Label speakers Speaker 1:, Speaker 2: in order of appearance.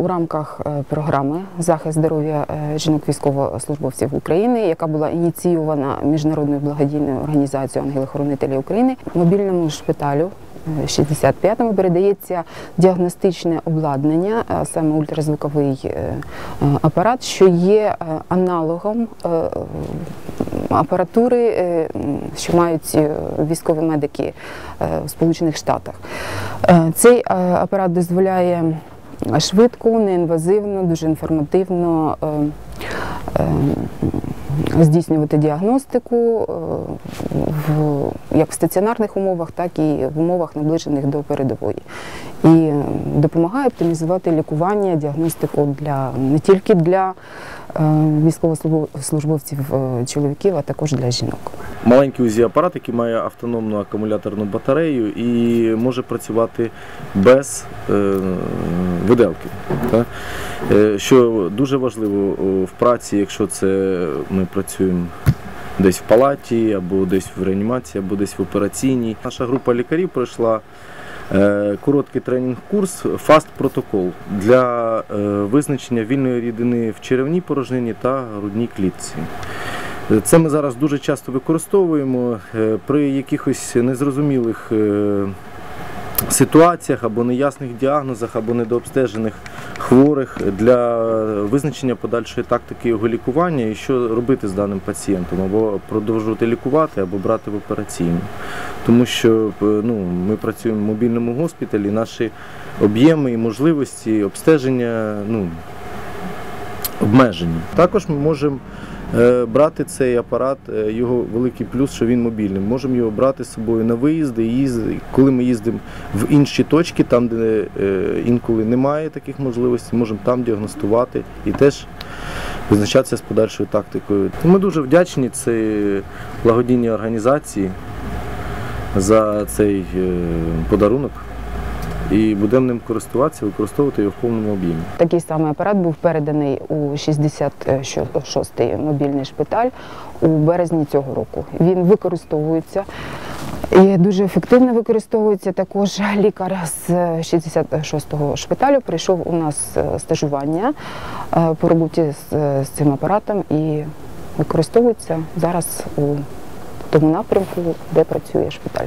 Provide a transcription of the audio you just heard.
Speaker 1: у рамках е, програми захист здоров'я е, жінок військовослужбовців України, яка була ініційована міжнародною благодійною організацією Ангели-хоронителі України, мобільному шпиталю. е, 65-му передається діагностичне обладнання, саме ультразвуковий е, е, апарат, що є е, аналогом е, апаратури, е, що мають е, військові медики е, в Сполучених Штатах. Е, Цей е, апарат дозволяє швидко, неінвазивно, дуже інформативно е, е, здійснювати діагностику е, в, як в стаціонарних умовах, так і в умовах наближених до передової. І допомагає оптимізувати лікування, діагностику для не тільки для військовослужбовців е, чоловіків, а також для жінок.
Speaker 2: Маленький УЗІ-апарат, який має автономну акумуляторну батарею і може працювати без е, виделки. Е, що дуже важливо в праці, якщо це ми працюємо десь в палаті, або десь в реанімації, або десь в операційній. Наша група лікарів пройшла е, короткий тренінг-курс Fast протокол для е, визначення вільної рідини в черевній порожнині та грудній клітці. Це ми зараз дуже часто використовуємо е, при якихось незрозумілих е, ситуаціях або неясних діагнозах, або недообстежених хворих для визначення подальшої тактики його лікування і що робити з даним пацієнтом, або продовжувати лікувати, або брати в операційну. Тому що е, ну, ми працюємо в мобільному госпіталі, наші об'єми і можливості обстеження ну, обмежені. Також ми можемо брати цей апарат, е, його великий плюс, що він мобільний. Можемо його брати з собою на виїзди, і їзди- коли ми їздимо в інші точки, там, де е, інколи немає таких можливостей, можемо там діагностувати і теж визначатися з подальшою тактикою. Ми дуже вдячні цій благодійній організації за цей е, подарунок. І будемо ним користуватися, використовувати його в повному об'ємі.
Speaker 1: Такий самий апарат був переданий у 66-й мобільний шпиталь у березні цього року. Він використовується і дуже ефективно використовується. Також лікар з 66-го шпиталю прийшов у нас е, стажування е, по роботі з, з цим апаратом і використовується зараз у тому напрямку, де працює шпиталь.